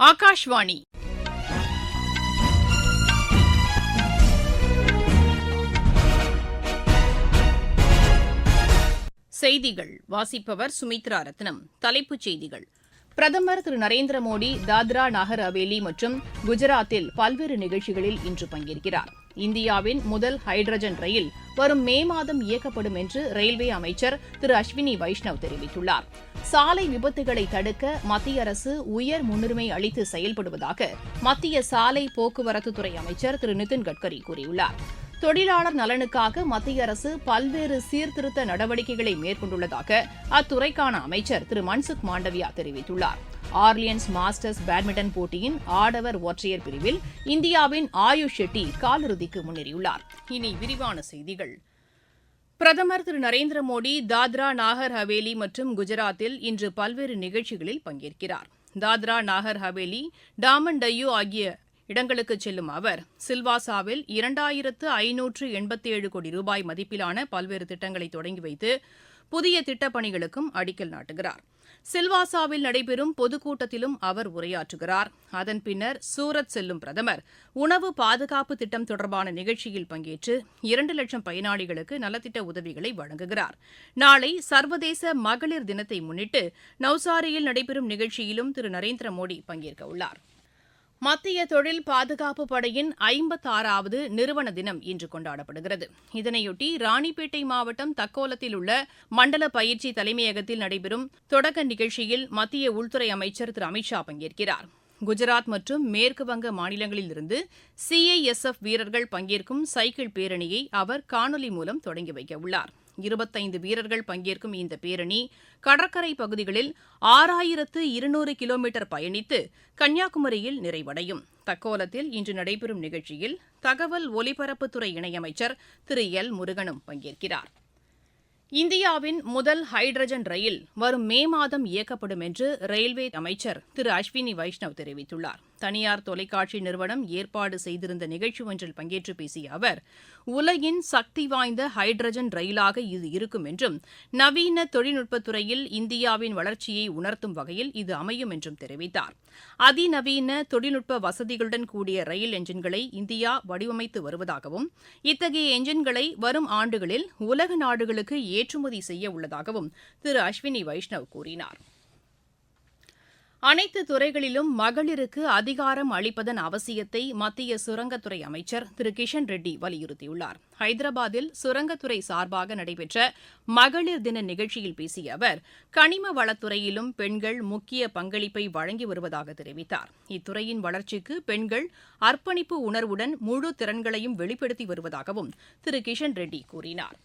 ஆகாஷ்வாணி. செய்திகள் வாசிப்பவர் சுமித்ரா ரத்னம். தலைப்புச் செய்திகள். பிரதமர் திரு நரேந்திர மோடி தாத்ரா நாகர் ஹவேலி மற்றும் குஜராத்தில் பல்வேறு நிகழ்ச்சிகளில் இன்று பங்கேற்கிறார். இந்தியாவின் முதல் ஹைட்ரஜன் ரயில் வரும் மே மாதம் இயக்கப்படும் என்று ரயில்வே அமைச்சர் திரு அஸ்வினி வைஷ்ணவ் தெரிவித்துள்ளார். சாலை விபத்துகளை தடுக்க மத்திய அரசு உயர் முன்னுரிமை அளித்து செயல்படுவதாக மத்திய சாலை போக்குவரத்துத்துறை அமைச்சர் திரு நிதின் கட்கரி கூறியுள்ளார். தொழிலாளர் நலனுக்காக மத்திய அரசு பல்வேறு சீர்திருத்த நடவடிக்கைகளை மேற்கொண்டுள்ளதாக அத்துறைக்கான அமைச்சர் திரு மன்சுக் மாண்டவியா தெரிவித்துள்ளார். ஆர்லியன்ஸ் மாஸ்டர்ஸ் பேட்மிண்டன் போட்டியின் ஆடவர் ஒற்றையர் பிரிவில் இந்தியாவின் ஆயுஷ் ஷெட்டி காலிறுதிக்கு முன்னேறியுள்ளார். இனி விரிவான செய்திகள். பிரதமர் திரு நரேந்திர மோடி தாத்ரா நாகர் ஹவேலி மற்றும் குஜராத்தில் இன்று பல்வேறு நிகழ்ச்சிகளில் பங்கேற்கிறார். தாத்ரா நாகர் ஹவேலி டாமன் டையூ ஆகிய இடங்களுக்கு செல்லும் அவர் சில்வாசாவில் இரண்டாயிரத்து ஐநூற்று எண்பத்தேழு கோடி ரூபாய் மதிப்பிலான பல்வேறு திட்டங்களை தொடங்கி வைத்து புதிய திட்டப்பணிகளுக்கும் அடிக்கல் நாட்டுகிறார். சில்வாசாவில் நடைபெறும் பொதுக்கூட்டத்திலும் அவர் உரையாற்றுகிறார். அதன் பின்னர் சூரத் செல்லும் பிரதமர் உணவு பாதுகாப்பு திட்டம் தொடர்பான நிகழ்ச்சியில் பங்கேற்று இரண்டு லட்சம் பயனாளிகளுக்கு நலத்திட்ட உதவிகளை வழங்குகிறார். நாளை சர்வதேச மகளிர் தினத்தை முன்னிட்டு நவ்சாரியில் நடைபெறும் நிகழ்ச்சியிலும் திரு நரேந்திர மோடி பங்கேற்கவுள்ளார். மத்திய தொழில் பாதுகாப்பு படையின் ஐம்பத்தாறாவது நிறுவன தினம் இன்று கொண்டாடப்படுகிறது. இதனையொட்டி ராணிப்பேட்டை மாவட்டம் தக்கோலத்தில் உள்ள மண்டல பயிற்சி தலைமையகத்தில் நடைபெறும் தொடக்க நிகழ்ச்சியில் மத்திய உள்துறை அமைச்சர் திரு அமித்ஷா பங்கேற்கிறார். குஜராத் மற்றும் மேற்குவங்க மாநிலங்களிலிருந்து சிஐஎஸ்எஃப் வீரர்கள் பங்கேற்கும் சைக்கிள் பேரணியை அவர் காணொலி மூலம் தொடங்கி வைக்கவுள்ளார். இருபத்தைந்து வீரர்கள் பங்கேற்கும் இந்த பேரணி கடற்கரை பகுதிகளில் ஆறாயிரத்து இருநூறு கிலோமீட்டர் பயணித்து கன்னியாகுமரியில் நிறைவடையும். தக்கோலத்தில் இன்று நடைபெறும் நிகழ்ச்சியில் தகவல் ஒலிபரப்புத்துறை இணையமைச்சர் திரு எல் முருகனும் பங்கேற்கிறார். இந்தியாவின் முதல் ஹைட்ரஜன் ரயில் வரும் மே மாதம் இயக்கப்படும் என்று ரயில்வே அமைச்சர் திரு அஸ்வினி வைஷ்ணவ் தெரிவித்துள்ளார். தனியார் தொலைக்காட்சி நிறுவனம் ஏற்பாடு செய்திருந்த நிகழ்ச்சி ஒன்றில் பங்கேற்று பேசிய அவர் உலகின் சக்தி வாய்ந்த ஹைட்ரஜன் ரயிலாக இது இருக்கும் என்றும் நவீன தொழில்நுட்பத்துறையில் இந்தியாவின் வளர்ச்சியை உணர்த்தும் வகையில் இது அமையும் என்றும் தெரிவித்தார். அதிநவீன தொழில்நுட்ப வசதிகளுடன் கூடிய ரயில் என்ஜின்களை இந்தியா வடிவமைத்து வருவதாகவும் இத்தகைய என்ஜின்களை வரும் ஆண்டுகளில் உலக நாடுகளுக்கு ஏற்றுமதி செய்ய உள்ளதாகவும் திரு அஸ்வினி வைஷ்ணவ் கூறினார். அனைத்து துறைகளிலும் மகளிருக்கு அதிகாரம் அளிப்பதன் அவசியத்தை மத்திய சுரங்கத்துறை அமைச்சர் திரு கிஷன் ரெட்டி வலியுறுத்தியுள்ளார். ஹைதராபாத்தில் சுரங்கத்துறை சார்பாக நடைபெற்ற மகளிர் தின நிகழ்ச்சியில் பேசிய அவர் கனிம வளத்துறையிலும் பெண்கள் முக்கிய பங்களிப்பை வழங்கி வருவதாக தெரிவித்தார். இத்துறையின் வளர்ச்சிக்கு பெண்கள் அர்ப்பணிப்பு உணர்வுடன் முழு திறன்களையும் வெளிப்படுத்தி வருவதாகவும் திரு கிஷன் ரெட்டி கூறினார்.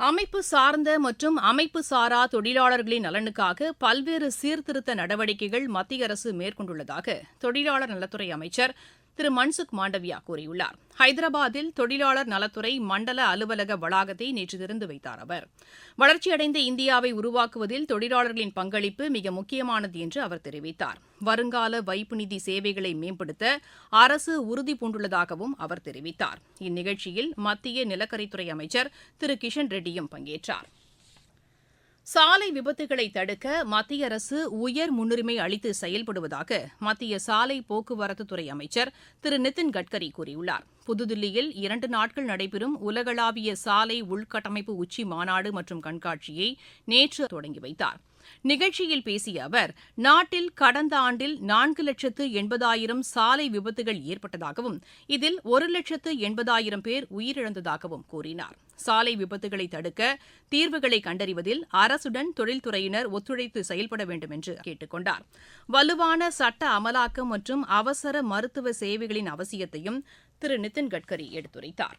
அமைப்பு சார்ந்த மற்றும் அமைப்பு சாரா தொழிலாளர்களின் நலனுக்காக பல்வேறு சீர்திருத்த நடவடிக்கைகள் மத்திய அரசு மேற்கொண்டுள்ளதாக தொழிலாளர் நலத்துறை அமைச்சர் திரு மன்சுக் மாண்டவியா கூறியுள்ளார். ஹைதராபாத்தில் தொழிலாளர் நலத்துறை மண்டல அலுவலக வளாகத்தை நேற்று திறந்து வைத்தார் அவர். வளர்ச்சியடைந்த இந்தியாவை உருவாக்குவதில் தொழிலாளர்களின் பங்களிப்பு மிக முக்கியமானது என்று அவர் தெரிவித்தார். வருங்கால வைப்பு நிதி சேவைகளை மேம்படுத்த அரசு உறுதி பூண்டுள்ளதாகவும் அவர் தெரிவித்தார். இந்நிகழ்ச்சியில் மத்திய நிலக்கரித்துறை அமைச்சர் திரு கிஷன் ரெட்டியும் பங்கேற்றார். சாலை விபத்துகளை தடுக்க மத்திய அரசு உயர் முன்னுரிமை அளித்து செயல்படுவதாக மத்திய சாலை போக்குவரத்துத்துறை அமைச்சர் திரு நிதின் கட்கரி கூறியுள்ளார். புதுதில்லியில் இரண்டு நாட்கள் நடைபெறும் உலகளாவிய சாலை உள்கட்டமைப்பு உச்சி மாநாடு மற்றும் கண்காட்சியை நேற்று தொடங்கி வைத்தார். நிகழ்ச்சியில் பேசிய அவர் நாட்டில் கடந்த ஆண்டில் நான்கு லட்சத்து எண்பதாயிரம் சாலை விபத்துகள் ஏற்பட்டதாகவும் இதில் ஒரு லட்சத்து எண்பதாயிரம் பேர் உயிரிழந்ததாகவும் கூறினார். சாலை விபத்துகளை தடுக்க தீர்வுகளை கண்டறிவதில் அரசுடன் தொழில்துறையினர் ஒத்துழைத்து செயல்பட வேண்டும் என்று கேட்டுக் கொண்டார். வலுவான சட்ட அமலாக்கம் மற்றும் அவசர மருத்துவ சேவைகளின் அவசியத்தையும் திரு. நிதின் கட்கரி எடுத்துரைத்தார்.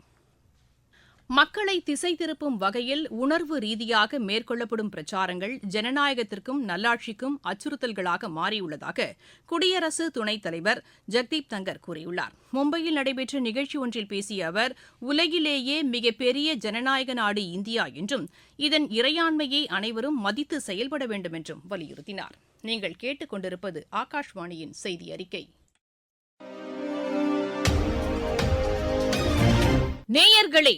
மக்களை திசை திருப்பும் வகையில் உணர்வு ரீதியாக மேற்கொள்ளப்படும் பிரச்சாரங்கள் ஜனநாயகத்திற்கும் நல்லாட்சிக்கும் அச்சுறுத்தல்களாக மாறியுள்ளதாக குடியரசு துணைத் தலைவர் ஜெக்தீப் தங்கர் கூறியுள்ளார். மும்பையில் நடைபெற்ற நிகழ்ச்சி ஒன்றில் பேசிய அவர் உலகிலேயே மிகப்பெரிய ஜனநாயக நாடு இந்தியா என்றும் இதன் இறையாண்மையை அனைவரும் மதித்து செயல்பட வேண்டும் என்றும் வலியுறுத்தினார். நீங்கள் கேட்டுக்கொண்டிருப்பது ஆகாஷ்வாணியின் செய்தி அறிக்கை. நேயர்களே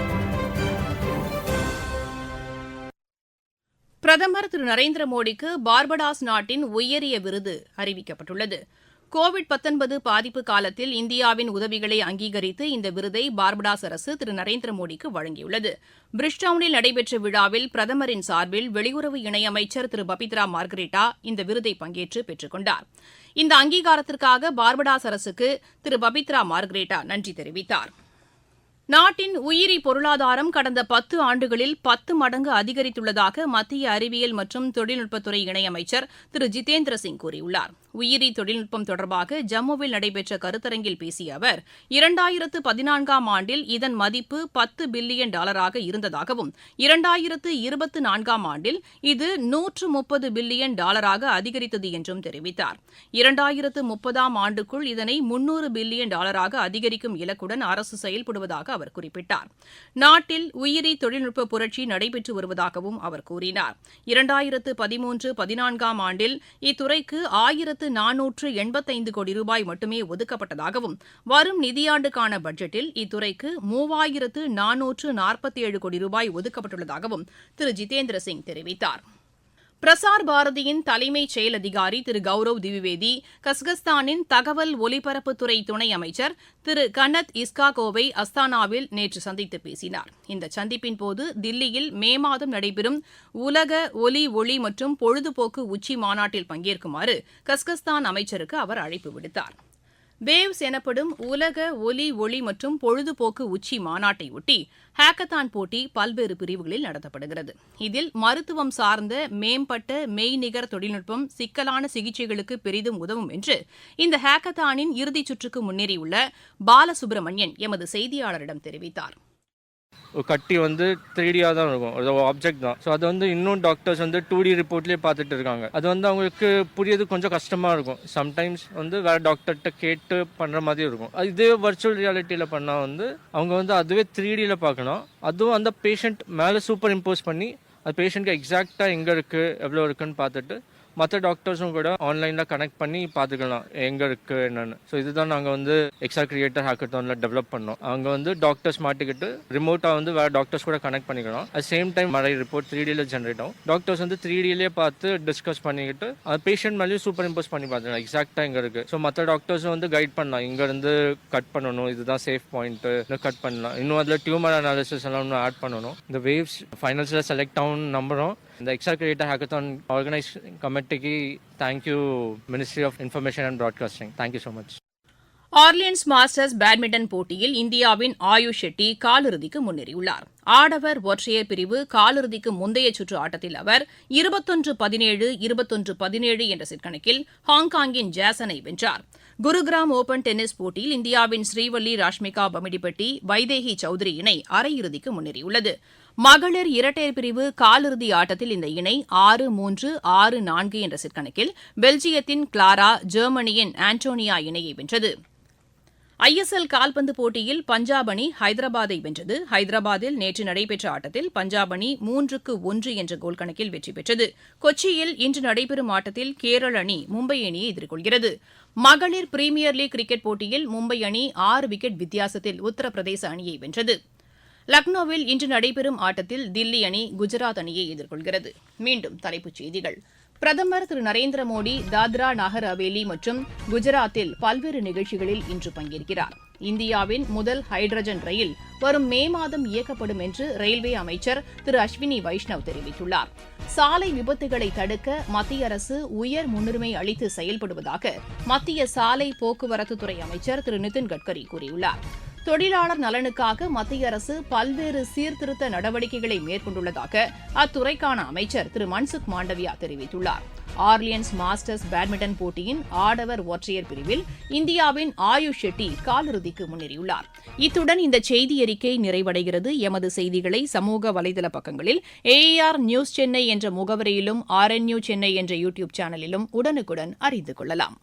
பிரதமர் திரு நரேந்திர மோடிக்கு பார்படாஸ் நாட்டின் உயரிய விருது அறிவிக்கப்பட்டுள்ளது. கோவிட் பாதிப்பு காலத்தில் இந்தியாவின் உதவிகளை அங்கீகரித்து இந்த விருதை பார்படாஸ் அரசு திரு நரேந்திர மோடிக்கு வழங்கியுள்ளது. பிரிஸ்டவுனில் நடைபெற்ற விழாவில் பிரதமரின் சார்பில் வெளியுறவு இணையமைச்சர் திரு பபித்ரா மார்கரெட்டா இந்த விருதை பங்கேற்று பெற்றுக் கொண்டார். இந்த அங்கீகாரத்திற்காக பார்படாஸ் அரசுக்கு திரு பபித்ரா மார்கரெட்டா நன்றி தெரிவித்தார். நாட்டின் உயிரி பொருளாதாரம் கடந்த பத்து ஆண்டுகளில் பத்து மடங்கு அதிகரித்துள்ளதாக மத்திய அறிவியல் மற்றும் தொழில்நுட்பத்துறை இணையமைச்சர் திரு ஜிதேந்திர சிங் கூறியுள்ளார். உயிரி தொழில்நுட்பம் தொடர்பாக ஜம்முவில் நடைபெற்ற கருத்தரங்கில் பேசிய அவர் இரண்டாயிரத்து பதினான்காம் ஆண்டில் இதன் மதிப்பு பத்து பில்லியன் டாலராக இருந்ததாகவும் இரண்டாயிரத்து இருபத்தி நான்காம் ஆண்டில் இது நூற்று முப்பது பில்லியன் டாலராக அதிகரித்தது என்றும் தெரிவித்தார். இரண்டாயிரத்து முப்பதாம் ஆண்டுக்குள் இதனை முன்னூறு பில்லியன் டாலராக அதிகரிக்கும் இலக்குடன் அரசு செயல்படுவதாக அவர் குறிப்பிட்டார். நாட்டில் உயிரி தொழில்நுட்ப புரட்சி நடைபெற்று வருவதாகவும் அவர் கூறினார். இரண்டாயிரத்து பதிமூன்று பதினான்காம் ஆண்டில் இத்துறைக்கு ஆயிரத்து நானூற்று எண்பத்தைந்து கோடி ரூபாய் மட்டுமே ஒதுக்கப்பட்டதாகவும் வரும் நிதியாண்டுக்கான பட்ஜெட்டில் இத்துறைக்கு மூவாயிரத்து நானூற்று நாற்பத்தி ஏழு கோடி ரூபாய் ஒதுக்கப்பட்டுள்ளதாகவும் திரு. ஜிதேந்திர சிங் தெரிவித்தார். பிரசார் பாரதியின் தலைமைச் செயல் அதிகாரி திரு கௌரவ் திவிவேதி கஸ்கஸ்தானின் தகவல் ஒலிபரப்புத்துறை துணை அமைச்சர் திரு கனத் இஸ்காகோவை அஸ்தானாவில் நேற்று சந்தித்து பேசினார். இந்த சந்திப்பின் போது தில்லியில் மே மாதம் நடைபெறும் உலக ஒலி ஒளி மற்றும் பொழுதுபோக்கு உச்சி மாநாட்டில் பங்கேற்குமாறு கஸ்கஸ்தான் அமைச்சருக்கு அவர் அழைப்பு விடுத்தார். வேவ்ஸ் எனப்படும் உலக ஒலி ஒளி மற்றும் பொழுதுபோக்கு உச்சி மாநாட்டையொட்டி ஹேக்கத்தான் போட்டி பல்வேறு பிரிவுகளில் நடத்தப்படுகிறது. இதில் மருத்துவம் சார்ந்த மேம்பட்ட மெய்நிகர் தொழில்நுட்பம் சிக்கலான சிகிச்சைகளுக்கு பெரிதும் உதவும் என்று இந்த ஹேக்கத்தானின் இறுதிச் சுற்றுக்கு முன்னேறியுள்ள பாலசுப்ரமணியன் எமது செய்தியாளரிடம் தெரிவித்தார். கட்டி வந்து த்ரீடியாக தான் இருக்கும். அது ஆப்ஜெக்ட் தான். ஸோ அது வந்து இன்னும் டாக்டர்ஸ் வந்து டூ டி ரிப்போர்ட்லேயே பார்த்துட்டு இருக்காங்க. அது வந்து அவங்களுக்கு புரியது கொஞ்சம் கஷ்டமாக இருக்கும். சம்டைம்ஸ் வந்து வேறு டாக்டர்கிட்ட கேட்டு பண்ணுற மாதிரி இருக்கும். அது இதே வர்ச்சுவல் ரியாலிட்டியில் பண்ணால் வந்து அவங்க வந்து அதுவே த்ரீ டியில் பார்க்கணும். அதுவும் அந்த பேஷண்ட் மேலே சூப்பர் இம்போஸ் பண்ணி அது பேஷண்ட்க்கு எக்ஸாக்டாக எங்கே இருக்குது எவ்வளோ இருக்குன்னு பார்த்துட்டு மற்ற டாக்டர்ஸும் கூட ஆன்லைனில் கனெக்ட் பண்ணி பார்த்துக்கலாம். எங்கே இருக்குது என்னென்னு. ஸோ இதுதான் நாங்கள் வந்து எக்ஸா கிரியேட்டர் ஹேக்கத்தானில் டெவலப் பண்ணோம். அங்கே வந்து டாக்டர்ஸ் மாட்டிக்கிட்டு ரிமோட்டாக வந்து வேறு டாக்டர்ஸ் கூட கனெக்ட் பண்ணிக்கலாம். அட் சேம் டைம் மழை ரிப்போர்ட் த்ரீ டியில் ஜென்ரேட் ஆகும். டாக்டர்ஸ் வந்து த்ரீ டிலே பார்த்து டிஸ்கஸ் பண்ணிக்கிட்டு அது பேஷண்ட் மேலேயும் சூப்பர் இம்போஸ் பண்ணி பார்த்துக்கலாம். எக்ஸாக்டாக இங்கே இருக்குது ஸோ மற்ற டாக்டர்ஸும் வந்து கைட் பண்ணலாம். இங்கேருந்து கட் பண்ணணும். இதுதான் சேஃப் பாயிண்ட்டு கட் பண்ணலாம். இன்னும் அதில் டியூமர் அனாலிசிஸ் எல்லாம் இன்னும் ஆட் பண்ணணும். இந்த வேவ்ஸ் ஃபைனல்ஸில் செலக்ட் ஆகும் நம்புகிறோம் இந்த extra creator hackathon organise கமிட்டிக்கு thank you ministry of information and broadcasting thank you so much Orleans masters badminton போட்டியில் இந்தியாவின் ஆயுஷ் ஷெட்டி காலிறுதிக்கு முன்னேறியுள்ளார். ஆடவர் ஒற்றையர் பிரிவு காலிறுதிக்கு முந்தைய சுற்று ஆட்டத்தில் அவர் இருபத்தொன்று பதினேழு இருபத்தொன்று பதினேழு என்ற செட் கணக்கில் ஹாங்காங்கின் ஜாசனை வென்றார். குருகிராம் ஓபன் டென்னிஸ் போட்டியில் இந்தியாவின் ஸ்ரீவல்லி ராஷ்மிகா பமிடிப்பட்டி வைதேகி சௌத்ரி இணை அரையிறுதிக்கு முன்னேறியுள்ளது. மகளிர் இரட்டையர் பிரிவு காலிறுதி ஆட்டத்தில் இந்த இணை ஆறு மூன்று ஆறு நான்கு என்ற செட் கணக்கில் பெல்ஜியத்தின் கிளாரா ஜெர்மனியின் ஆண்டோனியா இணையை வென்றது. ஐஎஸ்எல் கால்பந்து போட்டியில் பஞ்சாப் அணி ஹைதராபாத்தை வென்றது. ஹைதராபாத்தில் நேற்று நடைபெற்ற ஆட்டத்தில் பஞ்சாப் அணி மூன்றுக்கு ஒன்று என்ற கோல் கணக்கில் வெற்றி பெற்றது. கொச்சியில் இன்று நடைபெறும் ஆட்டத்தில் கேரள அணி மும்பை அணியை எதிர்கொள்கிறது. மகளிர் பிரீமியர் லீக் கிரிக்கெட் போட்டியில் மும்பை அணி ஆறு விக்கெட் வித்தியாசத்தில் உத்தரப்பிரதேச அணியை வென்றது. லக்னோவில் இன்று நடைபெறும் ஆட்டத்தில் தில்லி அணி குஜராத் அணியை எதிர்கொள்கிறது. மீண்டும் தலைப்புச் செய்திகள். பிரதமர் திரு நரேந்திர மோடி தாத்ரா நாகர் ஹவேலி மற்றும் குஜராத்தில் பல்வேறு நிகழ்ச்சிகளில் இன்று பங்கேற்கிறார். இந்தியாவின் முதல் ஹைட்ரஜன் ரயில் வரும் மே மாதம் இயக்கப்படும் என்று ரயில்வே அமைச்சர் திரு அஸ்வினி வைஷ்ணவ் தெரிவித்துள்ளார். சாலை விபத்துகளை தடுக்க மத்திய அரசு உயர் முன்னுரிமை அளித்து செயல்படுவதாக மத்திய சாலை போக்குவரத்துத்துறை அமைச்சர் திரு நிதின் கட்கரி கூறியுள்ளார். தொழிலாளர் நலனுக்காக மத்திய அரசு பல்வேறு சீர்திருத்த நடவடிக்கைகளை மேற்கொண்டுள்ளதாக அத்துறைக்கான அமைச்சர் திரு மன்சுக் மாண்டவியா தெரிவித்துள்ளார். ஆர்லியன்ஸ் மாஸ்டர்ஸ் பேட்மிண்டன் போட்டியின் ஆடவர் ஒற்றையர் பிரிவில் இந்தியாவின் ஆயுஷ் ஷெட்டி காலிறுதிக்கு முன்னேறியுள்ளார். இத்துடன் இந்த செய்தி அறிக்கை நிறைவடைகிறது. எமது செய்திகளை சமூக வலைதள பக்கங்களில் ஏஆர் நியூஸ் சென்னை என்ற முகவரியிலும் ஆர்என்யூ சென்னை என்ற யூடியூப் சேனலிலும் உடனுக்குடன் அறிந்து கொள்ளலாம்.